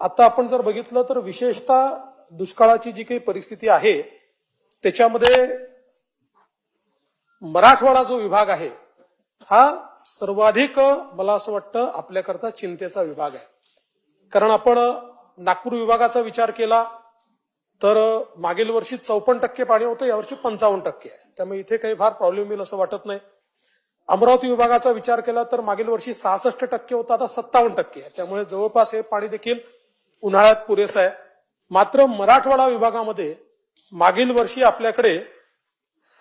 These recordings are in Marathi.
आता आपण जर बघितलं तर विशेषतः दुष्काळाची जी काही परिस्थिती आहे त्याच्यामध्ये मराठवाडा जो विभाग आहे हा सर्वाधिक मला असं वाटतं आपल्याकरता चिंतेचा विभाग आहे. कारण आपण नागपूर विभागाचा विचार केला तर मागील वर्षी चौपन्न टक्के पाणी होतं यावर्षी पंचावन्न टक्के आहे. त्यामुळे इथे काही फार प्रॉब्लेम येईल असं वाटत नाही. अमरावती विभागाचा विचार केला तर मागील वर्षी सहासष्ट टक्के होता आता सत्तावन्न टक्के आहे. त्यामुळे जवळपास हे पाणी देखील उन्हाळ्यात पुरेसा आहे. मात्र मराठवाडा विभागामध्ये मागील वर्षी आपल्याकडे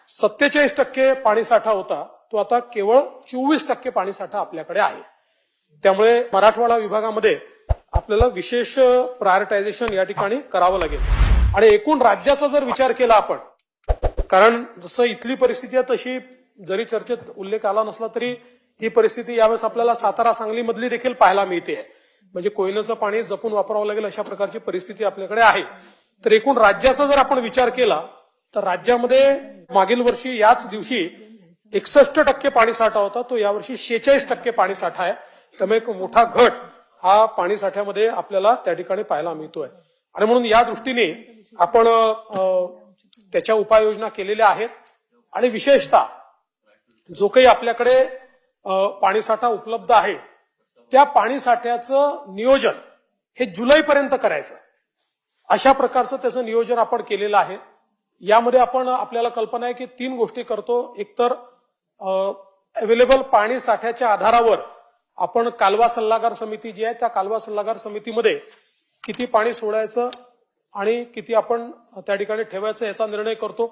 सत्तेचाळीस टक्के पाणीसाठा होता. तो आता केवळ चोवीस टक्के पाणीसाठा आपल्याकडे आहे. त्यामुळे मराठवाडा विभागामध्ये आपल्याला विशेष प्रायोरिटायझेशन या ठिकाणी करावं लागेल. आणि एकूण राज्याचा जर विचार केला आपण कारण जसं इथली परिस्थिती आहे तशी जरी चर्चेत उल्लेख आला नसला तरी ही परिस्थिती यावेळेस आपल्याला सातारा सांगलीमधली देखील पाहायला मिळते. म्हणजे कोयनाचं पाणी जपून वापरावं लागेल अशा प्रकारची परिस्थिती आपल्याकडे आहे. तर एकूण राज्याचा जर आपण विचार केला तर राज्यामध्ये मागील वर्षी याच दिवशी एकसष्ट टक्के पाणीसाठा होता तो यावर्षी शेहेचाळीस टक्के पाणीसाठा आहे. त्यामुळे एक मोठा घट हा पाणीसाठ्यामध्ये आपल्याला त्या ठिकाणी पाहायला मिळतोय. आणि म्हणून या दृष्टीने आपण त्याच्या उपाययोजना केलेल्या आहेत. आणि विशेषतः जो काही आपल्याकडे पाणीसाठा उपलब्ध आहे त्या पाणी साठ्याचं नियोजन हे जुलैपर्यंत करायचं. अशा प्रकारचं त्याचं नियोजन आपण केलेलं आहे. यामध्ये आपण आपल्याला कल्पना आहे की तीन गोष्टी करतो. एकतर अवेलेबल पाणी साठ्याच्या आधारावर आपण कालवा सल्लागार समिती जी आहे त्या कालवा सल्लागार समितीमध्ये किती पाणी सोडायचं आणि किती आपण त्या ठिकाणी ठेवायचं याचा निर्णय करतो.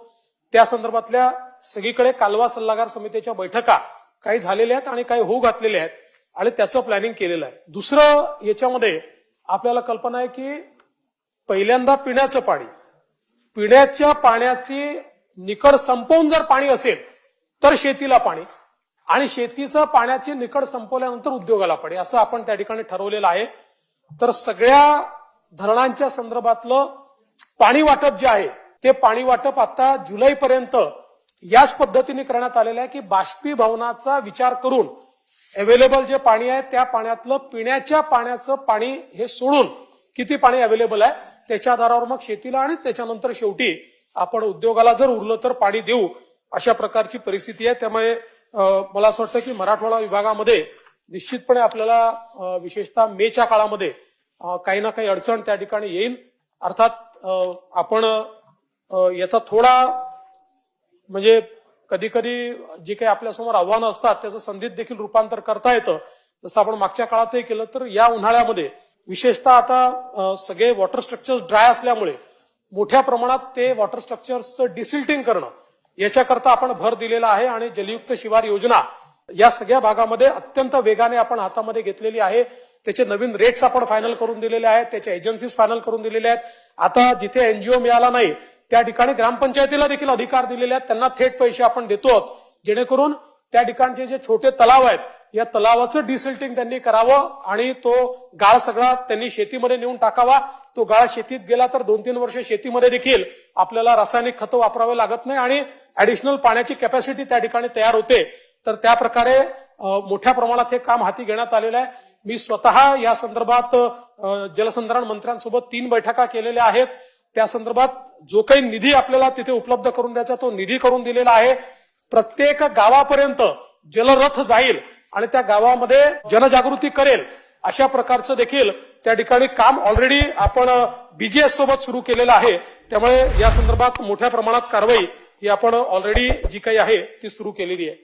त्या संदर्भातल्या सगळीकडे कालवा सल्लागार समितीच्या बैठका काही झालेल्या आहेत आणि काही होऊ घातलेल्या आहेत. आणि त्याचं प्लॅनिंग केलेलं आहे. दुसरं याच्यामध्ये आपल्याला कल्पना आहे की पहिल्यांदा पिण्याचं पाणी. पिण्याच्या पाण्याची निकड संपवून जर पाणी असेल तर शेतीला पाणी. आणि शेतीचं पाण्याची निकड संपवल्यानंतर उद्योगाला पाणी. असं आपण त्या ठिकाणी ठरवलेलं आहे. तर सगळ्या धरणांच्या संदर्भातलं पाणी वाटप जे आहे ते पाणी वाटप आता जुलैपर्यंत याच पद्धतीने करण्यात आलेलं आहे की बाष्पीभवनाचा विचार करून अवेलेबल जे पाणी आहे त्या पाण्यातलं पिण्याच्या पाण्याचं पाणी हे सोडून किती पाणी अवेलेबल आहे त्याच्या आधारावर मग शेतीला आणि त्याच्यानंतर शेवटी आपण उद्योगाला जर उरलं तर पाणी देऊ अशा प्रकारची परिस्थिती आहे. त्यामुळे मला असं वाटतं की मराठवाडा विभागामध्ये निश्चितपणे आपल्याला विशेषतः मेच्या काळामध्ये काही ना काही अडचण त्या ठिकाणी येईल. अर्थात आपण याचा थोडा म्हणजे कधी कधी जे काही आपल्यासमोर आव्हानं असतात त्याचं संधीत देखील रूपांतर करता येतं. जसं आपण मागच्या काळातही केलं तर या उन्हाळ्यामध्ये विशेषतः आता सगळे वॉटर स्ट्रक्चर्स ड्राय असल्यामुळे मोठ्या प्रमाणात ते वॉटर स्ट्रक्चर्सचं डिसिल्टिंग करणं याच्याकरता आपण भर दिलेला आहे आणि जलयुक्त शिवार योजना या सगळ्या भागामध्ये अत्यंत वेगाने आपण हातामध्ये घेतलेली आहे. त्याचे नवीन रेट्स आपण फायनल करून दिलेले आहेत त्याच्या एजन्सीज फायनल करून दिलेले आहेत. आता जिथे एनजीओ मिळाला नाही त्या ठिकाणी ग्रामपंचायतीला देखील अधिकार दिलेले आहेत. त्यांना थेट पैसे आपण देतो जेणेकरून त्या ठिकाणचे जे छोटे तलाव आहेत या तलावाचं डिसिल्टिंग त्यांनी करावं आणि तो गाळ सगळा त्यांनी शेतीमध्ये नेऊन टाकावा. तो गाळ शेतीत गेला तर दोन तीन वर्ष शेतीमध्ये देखील आपल्याला रासायनिक खतं वापरावे लागत नाही आणि ऍडिशनल पाण्याची कॅपॅसिटी त्या ठिकाणी तयार होते. तर त्या प्रकारे मोठ्या प्रमाणात हे काम हाती घेण्यात आलेलं आहे. मी स्वतः या संदर्भात जलसंधारण मंत्र्यांसोबत तीन बैठका केलेल्या आहेत. त्या संदर्भात जो काही निधी आपल्याला तिथे उपलब्ध करून द्यायचा तो निधी करून दिलेला आहे. प्रत्येक गावापर्यंत जलरथ जाईल आणि त्या गावामध्ये जनजागृती करेल अशा प्रकारचं देखील त्या ठिकाणी काम ऑलरेडी आपण बीजीएस सोबत सुरू केलेलं आहे. त्यामुळे या संदर्भात मोठ्या प्रमाणात कारवाई ही आपण ऑलरेडी जी काही आहे ती सुरू केलेली आहे.